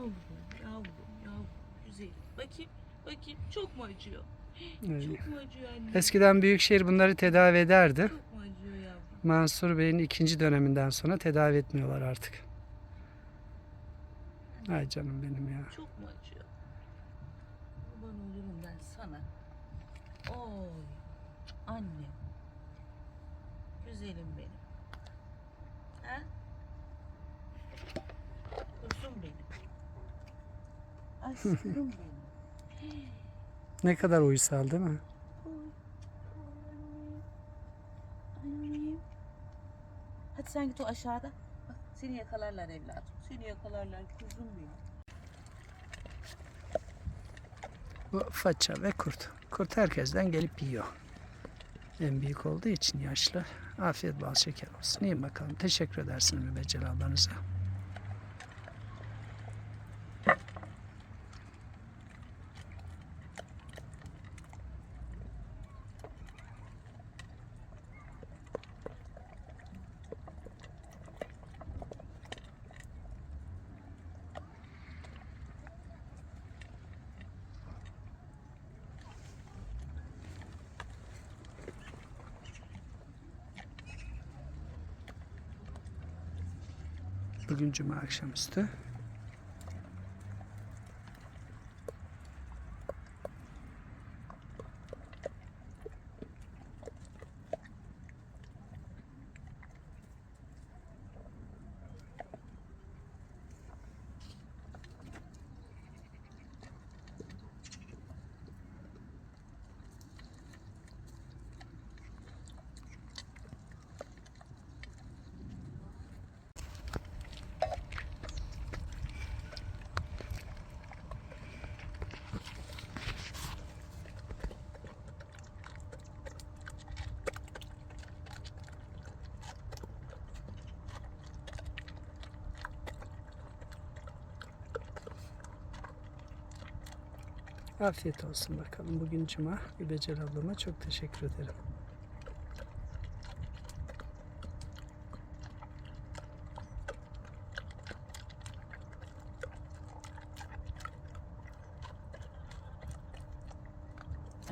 Yavrum, yavrum, yavrum. Güzel. Bakayım, bakayım. Çok mu acıyor? Evet. Çok mu acıyor anne? Eskiden Büyükşehir bunları tedavi ederdi. Çok mu acıyor yavrum? Mansur Bey'in ikinci döneminden sonra tedavi etmiyorlar artık. Ay canım benim ya. Çok mu acıyor? Kurban olurum ben sana. Oy. Annem. Güzelim benim. Ha? Kuzum benim. Aşkım benim. Ne kadar uysal değil mi? Hadi sen git o aşağıda. Bak seni yakalarlar evladım. Seni yakalarlar kuzum benim. Bu faça ve kurt. Kurt herkesten gelip yiyor. En büyük olduğu için yaşlı. Afiyet bal şeker olsun. İyi bakalım. Teşekkür edersin Mübeccel ablanıza. Bugün cuma akşamüstü. Afiyet olsun bakalım. Bugün cuma. Mübeccel ablama çok teşekkür ederim.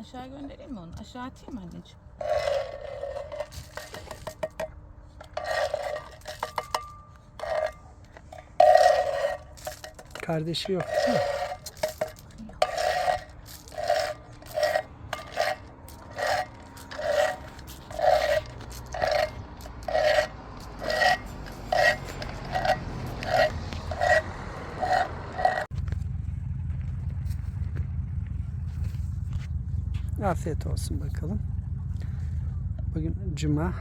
Aşağı göndereyim mi onu? Aşağı atayım mı anneciğim? Kardeşi yok değil mi? Afiyet olsun bakalım. Bugün cuma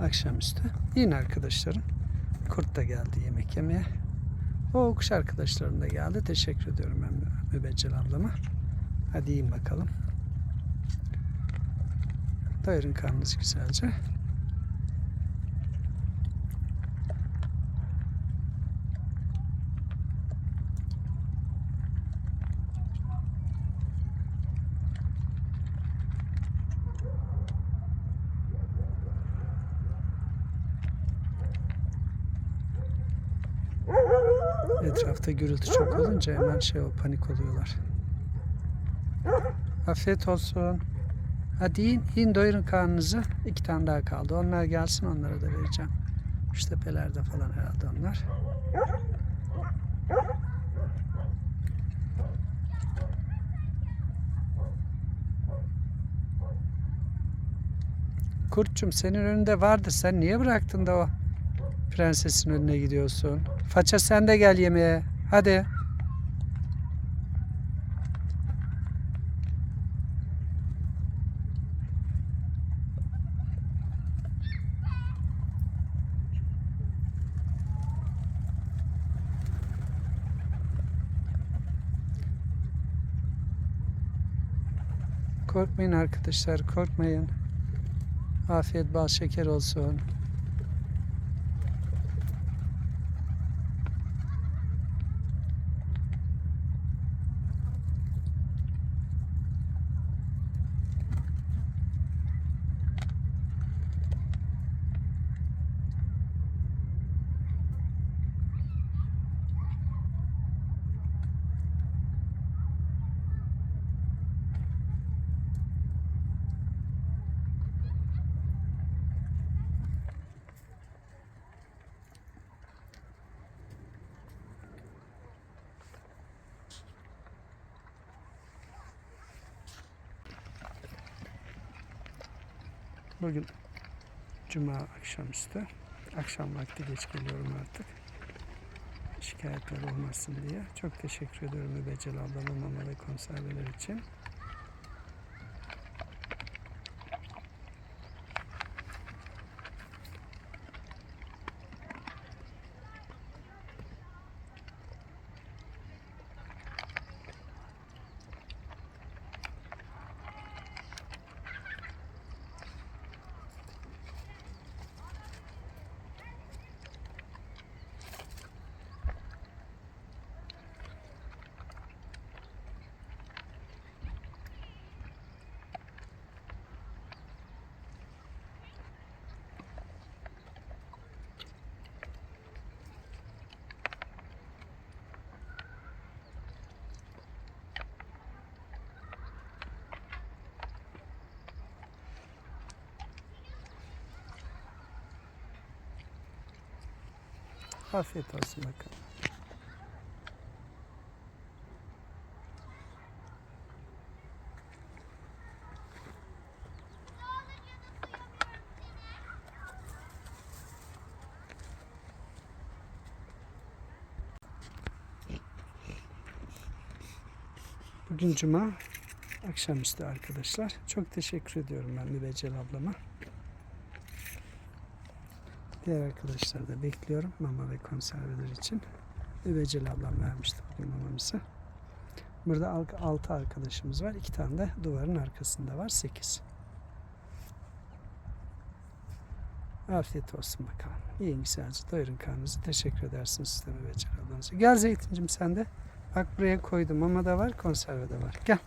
akşamüstü. Yine arkadaşlarım. Kurt da geldi yemek yemeye. O kuş arkadaşlarım da geldi. Teşekkür ediyorum ben Mübeccel ablama. Hadi yiyin bakalım. Doyurun karnınız güzelce. Etrafta gürültü çok olunca hemen şey o panik oluyorlar. Afiyet olsun. Hadi yiyin, yiyin doyurun karnınızı. İki tane daha kaldı. Onlar gelsin onlara da vereceğim. Şu tepelerde falan herhalde onlar. Kurtçum senin önünde vardı. Sen niye bıraktın da o prensesin önüne gidiyorsun? Faça sen de gel yemeğe. Hadi. Korkmayın arkadaşlar, korkmayın. Afiyet bal şeker olsun. Bugün Cuma akşamüstü. Akşam vakti geç geliyorum artık. Şikayetler olmasın diye. Çok teşekkür ediyorum Mübeccel ablama mama ve konserveler için. Afiyet olsun bakalım. Bugün Cuma akşamüstü arkadaşlar. Çok teşekkür ediyorum ben Mübeccel ablama. Diğer arkadaşları da bekliyorum mama ve konserveler için. Mübeccel ablam vermişti bugün mamamızı. Burada 6 arkadaşımız var. 2 tane de duvarın arkasında var. 8. Afiyet olsun bakalım. Yiyin güzelce doyurun karnınızı. Teşekkür edersiniz size Mübeccel ablanıza. Gel Zeytincim sen de. Bak buraya koydum. Mama da var, konserve de var. Gel.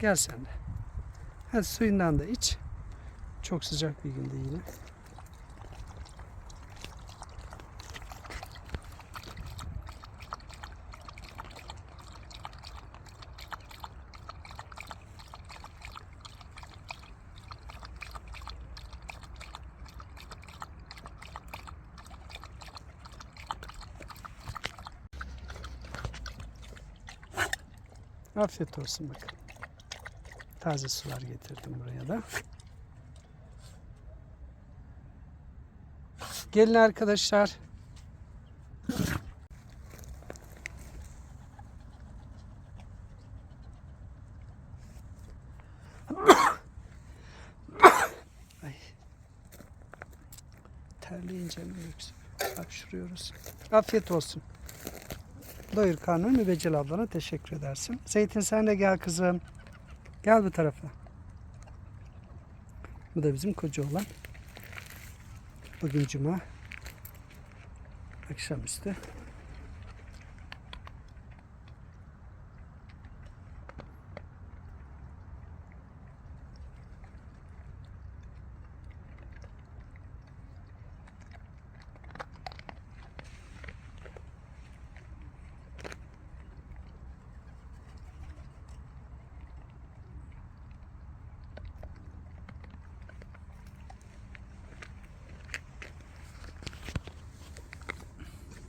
Gel sen de. Hadi suyundan da iç. Çok sıcak bir günde yine. Afiyet olsun bakalım. Taze sular getirdim buraya da. Gelin arkadaşlar. Ay. Terleyince mi yüksek? Hapşırıyoruz. Afiyet olsun. Doyur karnını Mübeccel ablana teşekkür edersin. Zeytin sen de gel kızım. Gel bu tarafa. Bu da bizim koca olan. Bugün cuma. Akşamüstü.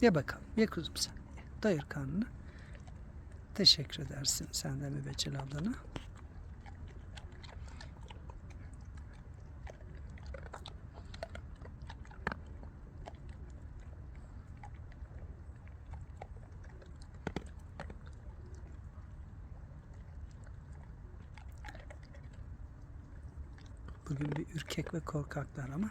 Ye bakalım. Ye kuzum sen. Doyur karnını. Teşekkür edersin sen de Mübeccel ablana. Bugün bir ürkek ve korkaklar ama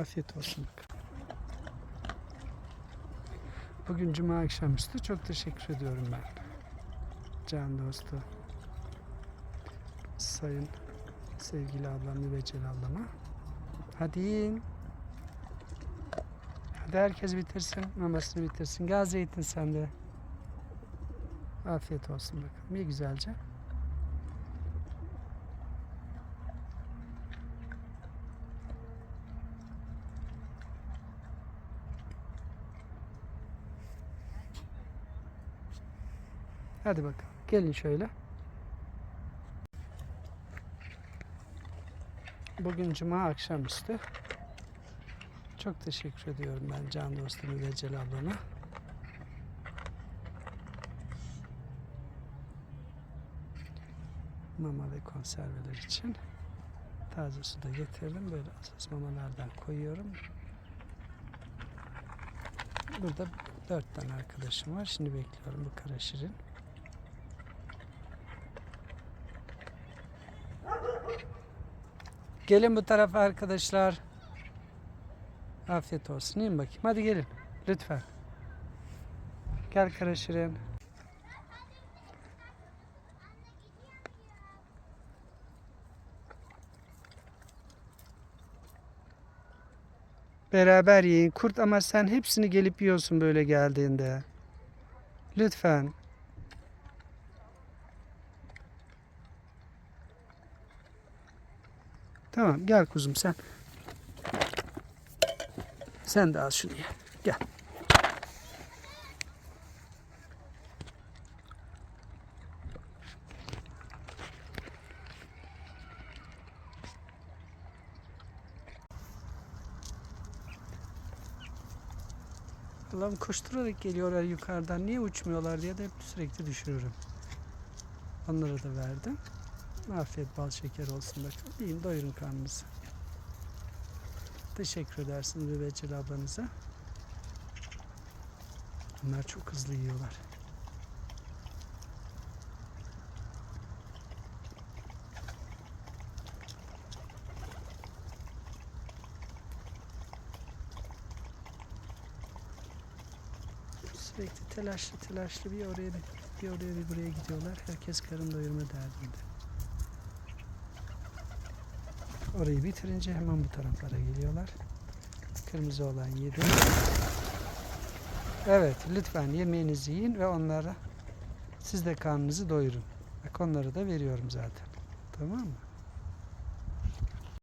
Afiyet olsun. Bugün cuma akşamüstü. Çok teşekkür ediyorum ben. Can dostu. Sayın sevgili ablam Mübeccel ablama. Hadi yiyin. Hadi herkes bitirsin. Mamasını bitirsin. Gel Zeytin sen de. Afiyet olsun bakalım. İyi güzelce. Hadi bakalım. Gelin şöyle. Bugün cuma akşamüstü. Çok teşekkür ediyorum ben can dostum Mübeccel ablama. Mama ve konserveler için. Taze su da getirdim. Böyle asas mamalardan koyuyorum. Burada dört tane arkadaşım var. Şimdi bekliyorum bu kara. Gelin bu tarafa arkadaşlar. Afiyet olsun. İyin bakayım. Hadi gelin. Lütfen. Gel kara şirin. Beraber yiyin. Kurt ama sen hepsini gelip yiyorsun böyle geldiğinde. Lütfen. Tamam gel kuzum sen. Sen de al şunu ye. Gel. Allah'ım koşturarak geliyorlar yukarıdan. Niye uçmuyorlar diye de hep sürekli düşürürüm. Onlara da verdim. Afiyet bal şeker olsun bakalım. Yiyin doyurun karnınızı. Teşekkür edersiniz Mübeccel ablanıza. Bunlar çok hızlı yiyorlar. Sürekli telaşlı telaşlı bir oraya bir, bir oraya bir buraya gidiyorlar. Herkes karın doyurma derdinde. Orayı bitirince hemen bu taraflara geliyorlar. Kırmızı olan yedi. Evet lütfen yemeğinizi yiyin ve onlara siz de karnınızı doyurun. Bak onları da veriyorum zaten. Tamam mı?